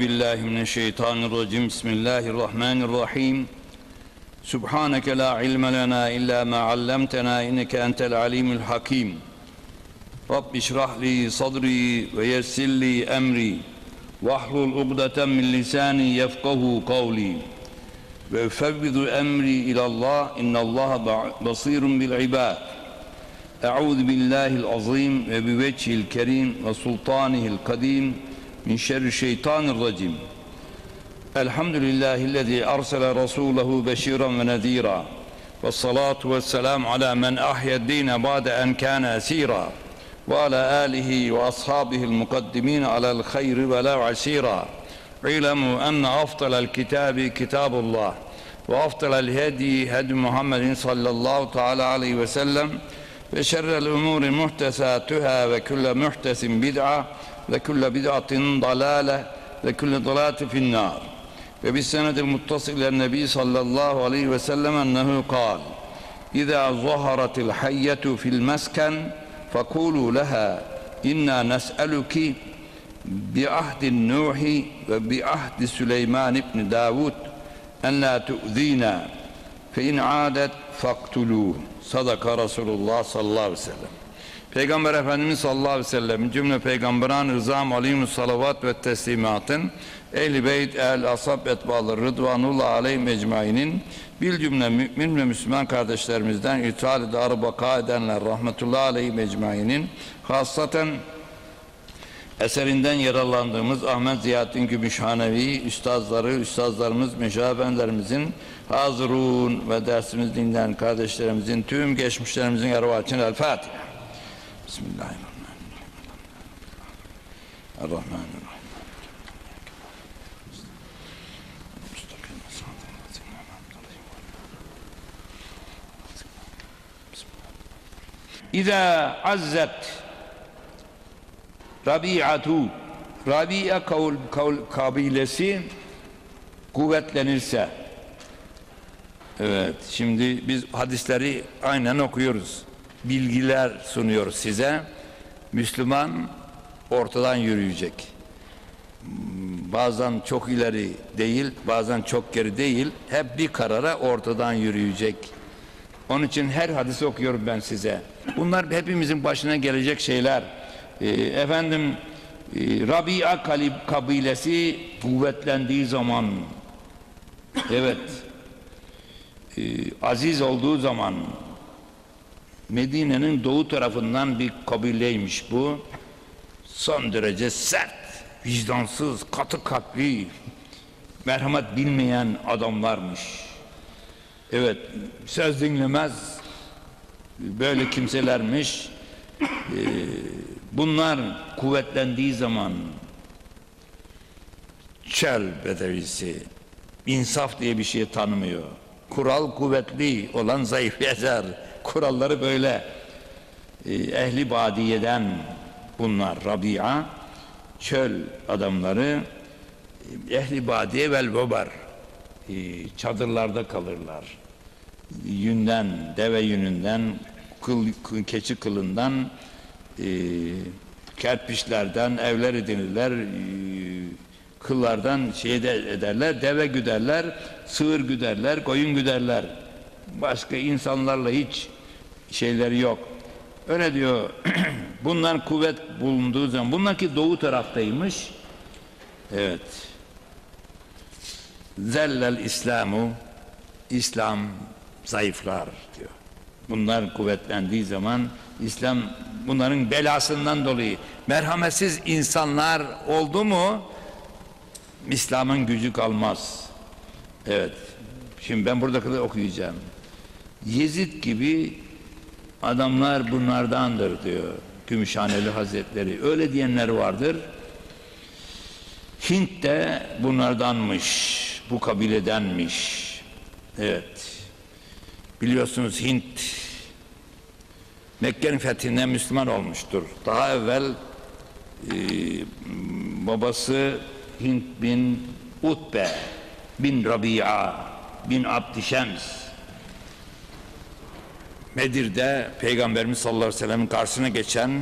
billahi mineşşeytanirracim. Bismillahirrahmanirrahim. Subhaneke la ilme lena illa ma allamtena inneke entel alimul hakim. Rabbi şrah li sadri ve yessir li emri. Vahlul ugdeten min lisani yefkahu kavli. Ve fevvidu emri ilallah innallaha basirun bil ibad. Euzu billahi'l azim ve bi vecihil kerim ve sultanihil kadim. من شر الشيطان الرجيم. الحمد لله الذي أرسل رسوله بشيرا ونذيرا والصلاة والسلام على من أحيا الدين بعد أن كان أسيرا وعلى آله وأصحابه المقدمين على الخير ولا عسيرا. اعلموا أن أفضل الكتاب كتاب الله وأفضل الهدي هدي محمد صلى الله تعالى عليه وسلم وشر الأمور محدثاتها وكل محدث بدعة وكل بدعة ضلالة وكل ضلالة في النار. وبالسند المتصل إلى النبي صلى الله عليه وسلم أنه قال إذا ظهرت الحية في المسكن فقولوا لها إنا نسألك بعهد النوح وبعهد سليمان بن داود أن لا تؤذينا فإن عادت faktulu sadaka Resulullah sallallahu aleyhi ve sellem. Peygamber Efendimiz sallallahu aleyhi ve sellem cümle peygamberan rızam aleyhimü salavat ve teslimatın ehl-i beyt, ehl asab etbalı rıdvanullah aleyh mecmainin bir cümle mümin ve müslüman kardeşlerimizden ithal darı baka edenler rahmetullahi aleyh mecmainin hasaten Eserinden yararlandığımız Ahmet Ziyaddin Gümüşhanevi üstazları, üstazlarımız, meşabenlerimizin hazırun ve dersimiz dinleyen kardeşlerimizin tüm geçmişlerimizin ervaçın El Fatiha. Bismillahirrahmanirrahim. Errahmanirrahim. İza azzet Rabi'atu Rabia kavl, kabilesi kuvvetlenirse Evet şimdi biz hadisleri aynen okuyoruz. Bilgiler sunuyoruz size. Müslüman ortadan yürüyecek. Bazen çok ileri değil, bazen çok geri değil. Hep bir karara ortadan yürüyecek. Onun için her hadisi okuyorum ben size. Bunlar hepimizin başına gelecek şeyler. Ee, efendim e, Rabia kabilesi kuvvetlendiği zaman evet e, aziz olduğu zaman Medine'nin doğu tarafından bir kabileymiş bu. Son derece sert, vicdansız, katı kalpli, merhamet bilmeyen adamlarmış. Evet, söz dinlemez böyle kimselermiş. Ee, bunlar kuvvetlendiği zaman çöl bedevisi insaf diye bir şey tanımıyor. Kural kuvvetli olan zayıf yazar. Kuralları böyle. Ee, ehli badiyeden bunlar Rabia çöl adamları ehli badiye vel vobar ee, çadırlarda kalırlar. Yünden, deve yününden, kıl, keçi kılından kerpiçlerden evler edinirler kıllardan şey de ederler deve güderler sığır güderler koyun güderler. Başka insanlarla hiç şeyleri yok. Öyle diyor bunlar kuvvet bulunduğu zaman bunlar ki doğu taraftaymış. Evet. Zellel İslamu İslam zayıflar diyor. Bunlar kuvvetlendiği zaman İslam bunların belasından dolayı merhametsiz insanlar oldu mu İslam'ın gücü kalmaz. Evet. Şimdi ben burada kadar okuyacağım. Yezid gibi adamlar bunlardandır diyor Gümüşhaneli Hazretleri. Öyle diyenler vardır. Hint de bunlardanmış. Bu kabiledenmiş. Evet. Biliyorsunuz Hint Mekke'nin fethinden Müslüman olmuştur. Daha evvel e, babası Hint bin Utbe bin Rabia bin Abdişems Medir'de Peygamberimiz sallallahu aleyhi ve sellem'in karşısına geçen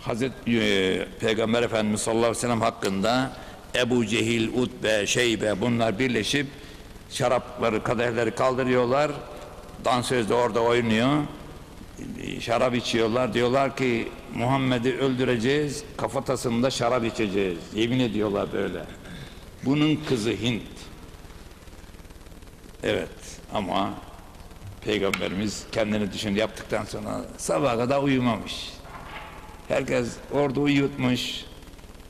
Hazreti e, Peygamber Efendimiz sallallahu aleyhi ve sellem hakkında Ebu Cehil, Utbe, Şeybe bunlar birleşip şarapları, kadehleri kaldırıyorlar. Dansöz de orada oynuyor. Şarap içiyorlar. Diyorlar ki Muhammed'i öldüreceğiz, kafatasında şarap içeceğiz. Yemin ediyorlar böyle. Bunun kızı Hint. Evet ama Peygamberimiz kendini düşün yaptıktan sonra sabaha kadar uyumamış. Herkes orada uyutmuş.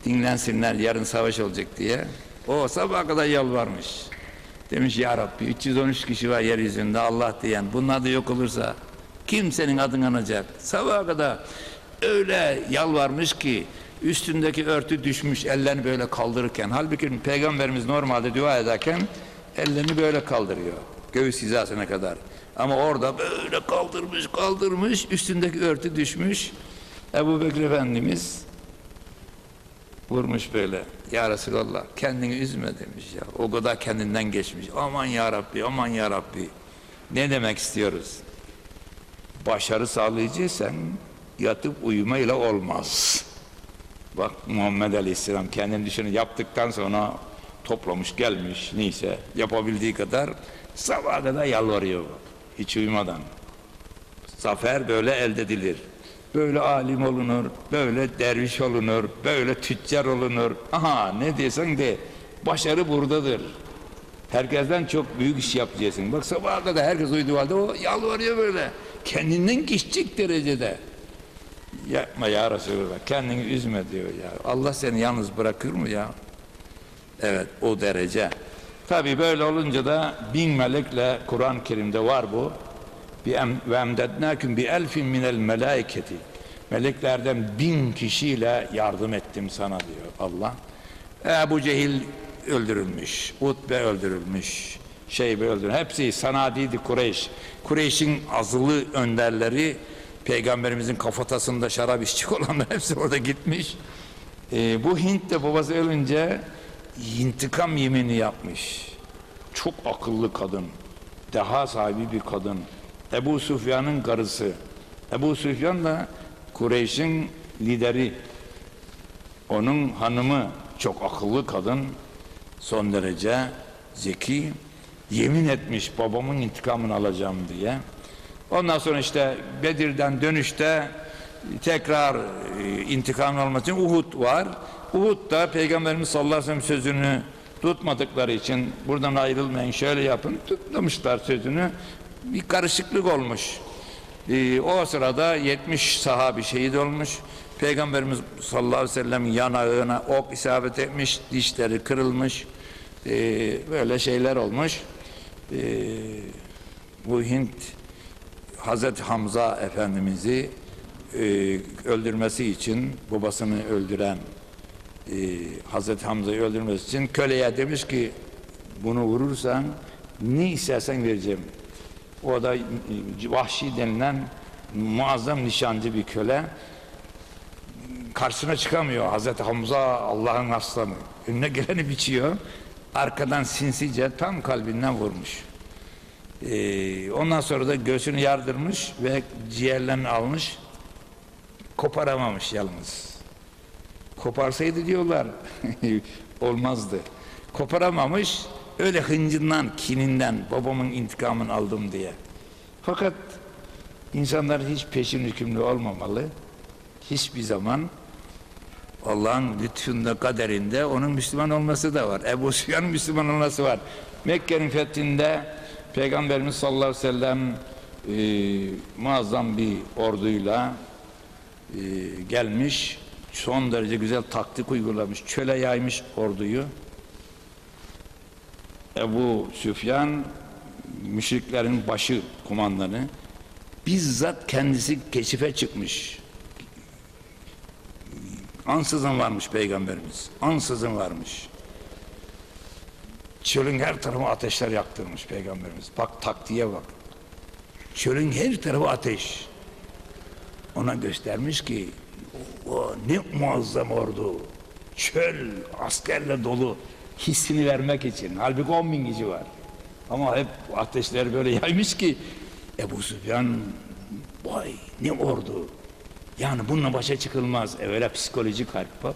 Dinlensinler yarın savaş olacak diye. O sabaha kadar yalvarmış. Demiş ya Rabbi 313 kişi var yeryüzünde Allah diyen. Bunlar da yok olursa kimsenin adını anacak. Sabaha kadar öyle yalvarmış ki üstündeki örtü düşmüş ellerini böyle kaldırırken. Halbuki peygamberimiz normalde dua ederken ellerini böyle kaldırıyor. Göğüs hizasına kadar. Ama orada böyle kaldırmış kaldırmış üstündeki örtü düşmüş. Ebu Bekir Efendimiz vurmuş böyle. Ya Resulallah kendini üzme demiş ya. O kadar kendinden geçmiş. Aman ya Rabbi, aman ya Rabbi. Ne demek istiyoruz? Başarı sağlayacaksan yatıp uyumayla olmaz. Bak Muhammed Aleyhisselam kendini düşünün yaptıktan sonra toplamış gelmiş neyse yapabildiği kadar sabaha kadar yalvarıyor hiç uyumadan. Zafer böyle elde edilir. Böyle alim olunur, böyle derviş olunur, böyle tüccar olunur. Aha ne diyorsan de başarı buradadır. Herkesten çok büyük iş yapacaksın. Bak sabaha kadar herkes uyuduğu halde o yalvarıyor böyle. Kendinden geçecek derecede. Yapma ya Resulallah kendini üzme diyor ya. Allah seni yalnız bırakır mı ya? Evet o derece. Tabi böyle olunca da bin melekle Kur'an-ı Kerim'de var bu. Ve emdednâküm bi elfin minel melâiketi. Meleklerden bin kişiyle yardım ettim sana diyor Allah. Ebu Cehil öldürülmüş, Utbe öldürülmüş, Şeybe öldürülmüş. Hepsi sanadiydi Kureyş. Kureyş'in azılı önderleri Peygamberimizin kafatasında şarap içecek olanlar hepsi orada gitmiş. Ee, bu Hint de babası ölünce intikam yemini yapmış. Çok akıllı kadın. Deha sahibi bir kadın. Ebu Süfyan'ın karısı. Ebu Süfyan da Kureyş'in lideri. Onun hanımı çok akıllı kadın. Son derece zeki. Yemin etmiş babamın intikamını alacağım diye. Ondan sonra işte Bedir'den dönüşte tekrar e, intikam alması için Uhud var. Uhud da Peygamberimiz sallallahu aleyhi ve sellem sözünü tutmadıkları için buradan ayrılmayın şöyle yapın tutmamışlar sözünü. Bir karışıklık olmuş. Ee, o sırada 70 sahabi şehit olmuş. Peygamberimiz sallallahu aleyhi ve sellem yanağına ok isabet etmiş, dişleri kırılmış. Ee, böyle şeyler olmuş. Ee, bu Hint Hazreti Hamza Efendimiz'i e, öldürmesi için babasını öldüren e, Hazreti Hamza'yı öldürmesi için köleye demiş ki bunu vurursan ne istersen vereceğim. O da e, vahşi denilen muazzam nişancı bir köle karşısına çıkamıyor. Hazreti Hamza Allah'ın aslanı. Önüne geleni biçiyor. Arkadan sinsice tam kalbinden vurmuş. Ee, ondan sonra da göğsünü yardırmış ve ciğerlerini almış. Koparamamış yalnız. Koparsaydı diyorlar olmazdı. Koparamamış öyle hıncından, kininden babamın intikamını aldım diye. Fakat insanlar hiç peşin hükümlü olmamalı. Hiçbir zaman Allah'ın lütfunda, kaderinde onun Müslüman olması da var. Ebu Süfyan'ın Müslüman olması var. Mekke'nin fethinde Peygamberimiz sallallahu aleyhi ve sellem e, muazzam bir orduyla e, gelmiş. Son derece güzel taktik uygulamış. Çöle yaymış orduyu. Ebu Süfyan müşriklerin başı kumandanı bizzat kendisi keşife çıkmış. Ansızın varmış peygamberimiz. Ansızın varmış. Çölün her tarafı ateşler yaktırmış peygamberimiz. Bak taktiğe bak. Çölün her tarafı ateş. Ona göstermiş ki o ne muazzam ordu. Çöl askerle dolu hissini vermek için. Halbuki 10 bin kişi var. Ama hep ateşler böyle yaymış ki Ebu Süfyan vay ne ordu. Yani bununla başa çıkılmaz. Evvela psikolojik harp.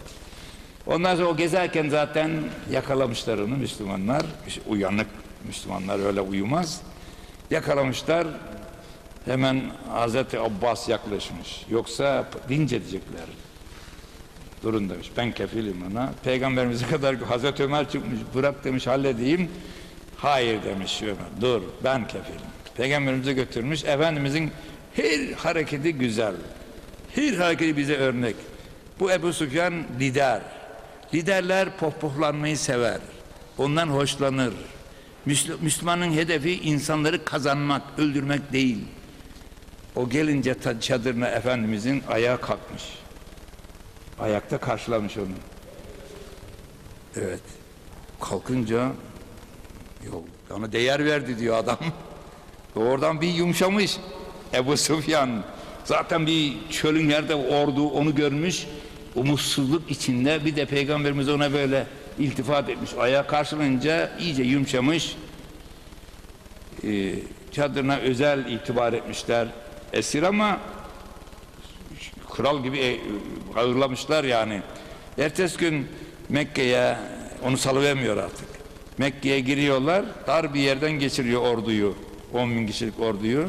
Ondan sonra o gezerken zaten yakalamışlar onu Müslümanlar. Uyanık Müslümanlar öyle uyumaz. Yakalamışlar. Hemen Hazreti Abbas yaklaşmış. Yoksa dinç edecekler. Durun demiş. Ben kefilim ona. Peygamberimize kadar Hazreti Ömer çıkmış. Bırak demiş halledeyim. Hayır demiş Ömer. Dur ben kefilim. Peygamberimize götürmüş. Efendimizin her hareketi güzel. Her hareketi bize örnek. Bu Ebu Süfyan lider. Liderler pohpohlanmayı sever. Ondan hoşlanır. Müsl- Müslümanın hedefi insanları kazanmak, öldürmek değil. O gelince çadırına Efendimizin ayağa kalkmış. Ayakta karşılamış onu. Evet. Kalkınca yok ona değer verdi diyor adam. Oradan bir yumuşamış Ebu Sufyan. Zaten bir çölün yerde ordu onu görmüş. Umutsuzluk içinde bir de peygamberimiz ona böyle iltifat etmiş. Ayağa karşılayınca iyice yumuşamış. Ee, çadırına özel itibar etmişler. Esir ama kral gibi e, ağırlamışlar yani. Ertesi gün Mekke'ye onu salıvermiyor artık. Mekke'ye giriyorlar, dar bir yerden geçiriyor orduyu. 10 bin kişilik orduyu.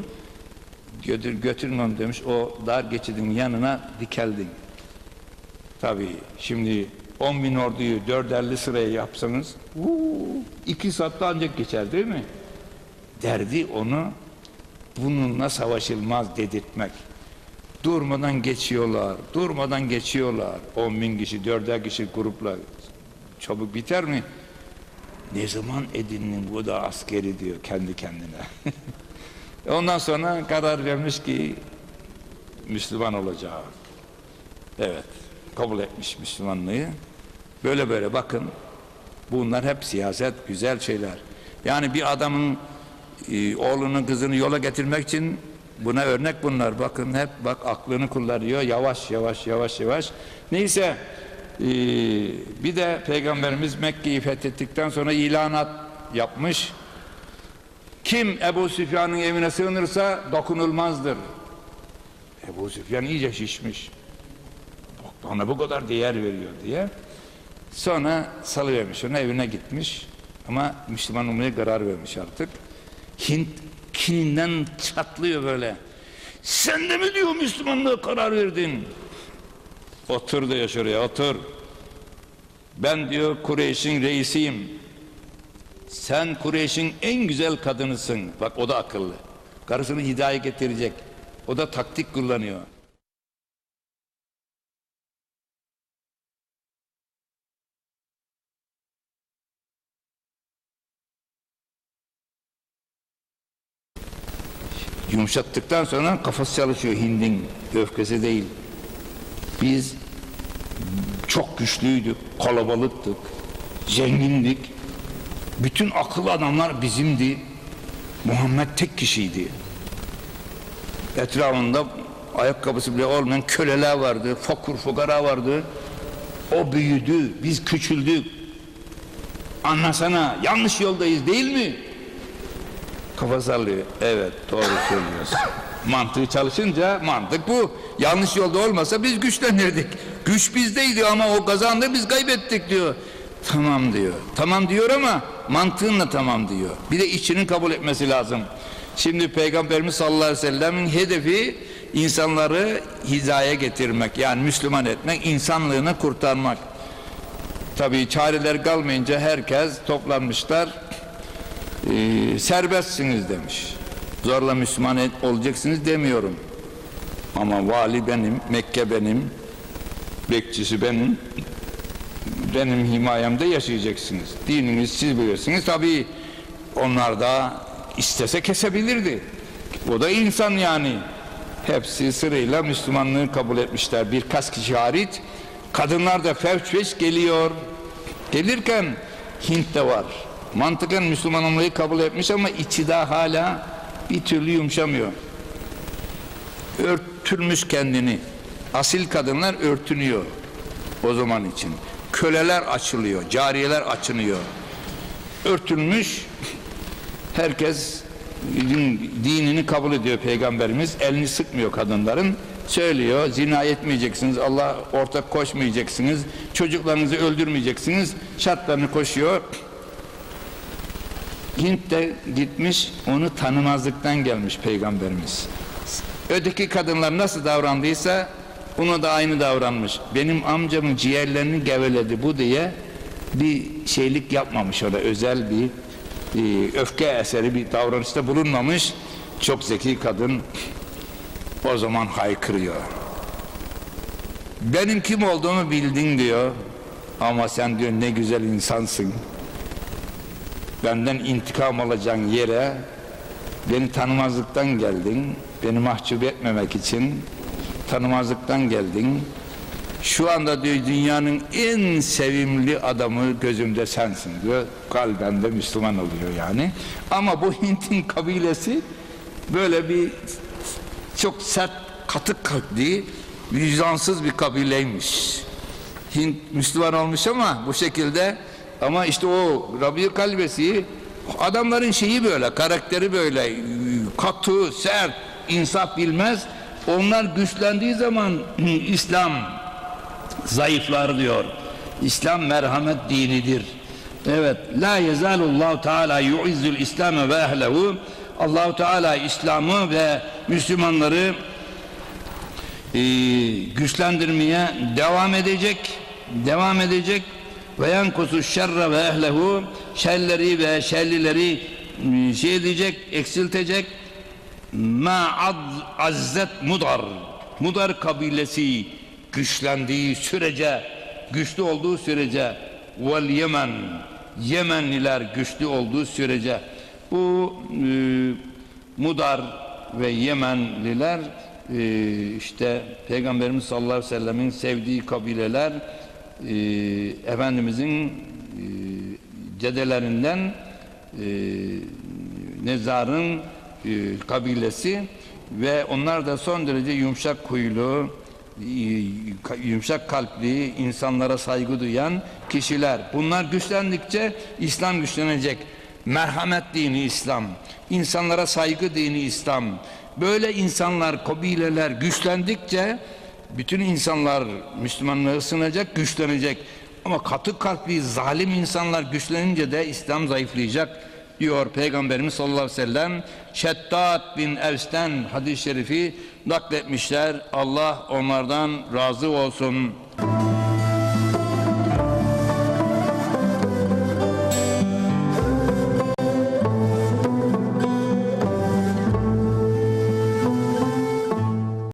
Götür, götürmem demiş, o dar geçidin yanına dikeldin. Tabii şimdi 10 bin orduyu dörderli sıraya yapsanız, uuu, iki saatte ancak geçer değil mi? Derdi onu bununla savaşılmaz dedirtmek. Durmadan geçiyorlar, durmadan geçiyorlar. 10 bin kişi, dörder kişi grupla. Çabuk biter mi? Ne zaman edindin bu da askeri diyor kendi kendine. Ondan sonra karar vermiş ki Müslüman olacak. Evet, kabul etmiş Müslümanlığı. Böyle böyle bakın, bunlar hep siyaset, güzel şeyler. Yani bir adamın e, oğlunu, kızını yola getirmek için buna örnek bunlar. Bakın hep bak aklını kullanıyor, yavaş yavaş yavaş yavaş. Neyse, e, bir de Peygamberimiz Mekke'yi fethettikten sonra ilanat yapmış. Kim Ebu Süfyan'ın evine sığınırsa dokunulmazdır. Ebu Süfyan iyice şişmiş. Bana bu kadar değer veriyor diye. Sonra salıvermiş onu evine gitmiş. Ama Müslüman olmaya karar vermiş artık. Hint kininden çatlıyor böyle. Sen de mi diyor Müslümanlığa karar verdin? Otur diyor şuraya otur. Ben diyor Kureyş'in reisiyim. Sen Kureyş'in en güzel kadınısın. Bak o da akıllı. Karısını hidayet getirecek. O da taktik kullanıyor. Yumuşattıktan sonra kafası çalışıyor Hind'in öfkesi değil. Biz çok güçlüydük, kalabalıktık, zengindik. Bütün akıllı adamlar bizimdi. Muhammed tek kişiydi. Etrafında ayakkabısı bile olmayan köleler vardı, fakir fukara vardı. O büyüdü, biz küçüldük. Anlasana, yanlış yoldayız değil mi? Kafa sallıyor. Evet, doğru söylüyorsun. Mantığı çalışınca mantık bu. Yanlış yolda olmasa biz güçlenirdik. Güç bizdeydi ama o kazandı biz kaybettik diyor. Tamam diyor. Tamam diyor ama mantığınla tamam diyor. Bir de içinin kabul etmesi lazım. Şimdi Peygamberimiz sallallahu aleyhi ve sellemin hedefi insanları hizaya getirmek. Yani Müslüman etmek, insanlığını kurtarmak. Tabii çareler kalmayınca herkes toplanmışlar. Ee, serbestsiniz demiş. Zorla Müslüman olacaksınız demiyorum. Ama vali benim, Mekke benim, bekçisi benim, benim himayemde yaşayacaksınız. Dininiz siz bilirsiniz. Tabii onlar da istese kesebilirdi. O da insan yani. Hepsi sırayla Müslümanlığı kabul etmişler. Birkaç kişi hariç. Kadınlar da feç geliyor. Gelirken Hint de var. Mantıken Müslüman olmayı kabul etmiş ama içi daha hala bir türlü yumuşamıyor. Örtülmüş kendini. Asil kadınlar örtünüyor o zaman için. Köleler açılıyor, cariyeler açınıyor. Örtülmüş, herkes din- dinini kabul ediyor Peygamberimiz. Elini sıkmıyor kadınların. söylüyor. Zina etmeyeceksiniz, Allah ortak koşmayacaksınız, çocuklarınızı öldürmeyeceksiniz. Şartlarını koşuyor. Hint de gitmiş, onu tanımazlıktan gelmiş peygamberimiz. Öteki kadınlar nasıl davrandıysa ona da aynı davranmış. Benim amcamın ciğerlerini geveledi bu diye bir şeylik yapmamış orada özel bir e, öfke eseri bir davranışta bulunmamış. Çok zeki kadın o zaman haykırıyor. Benim kim olduğumu bildin diyor. Ama sen diyor ne güzel insansın. Benden intikam alacağın yere beni tanımazlıktan geldin. Beni mahcup etmemek için tanımazlıktan geldin. Şu anda diyor dünyanın en sevimli adamı gözümde sensin diyor. Kalben de Müslüman oluyor yani. Ama bu Hint'in kabilesi böyle bir çok sert, katık kalpli, vicdansız bir kabileymiş. Hint Müslüman olmuş ama bu şekilde ama işte o Rabi kalbesi adamların şeyi böyle, karakteri böyle katı, sert, insaf bilmez. Onlar güçlendiği zaman İslam zayıflar diyor. İslam merhamet dinidir. Evet, la yezalullahu teala yu'izzul İslam ve ehlehu. Allahu Teala İslam'ı ve Müslümanları e, güçlendirmeye devam edecek, devam edecek ve yankusu şerre ve ehlehu şerleri ve şerlileri e, şey edecek, eksiltecek. Ma az, azzet mudar. Mudar kabilesi güçlendiği sürece güçlü olduğu sürece vel yemen Yemenliler güçlü olduğu sürece bu e, Mudar ve Yemenliler e, işte Peygamberimiz sallallahu aleyhi ve sellemin sevdiği kabileler e, Efendimizin e, cedelerinden e, Nezar'ın e, kabilesi ve onlar da son derece yumuşak huylu, e, yumuşak kalpli, insanlara saygı duyan kişiler. Bunlar güçlendikçe İslam güçlenecek. Merhamet dini İslam, insanlara saygı dini İslam. Böyle insanlar, kabileler güçlendikçe bütün insanlar Müslümanlığı ısınacak, güçlenecek. Ama katı kalpli, zalim insanlar güçlenince de İslam zayıflayacak diyor Peygamberimiz sallallahu aleyhi ve sellem. Şeddat bin Evs'ten hadis-i şerifi nakletmişler. Allah onlardan razı olsun.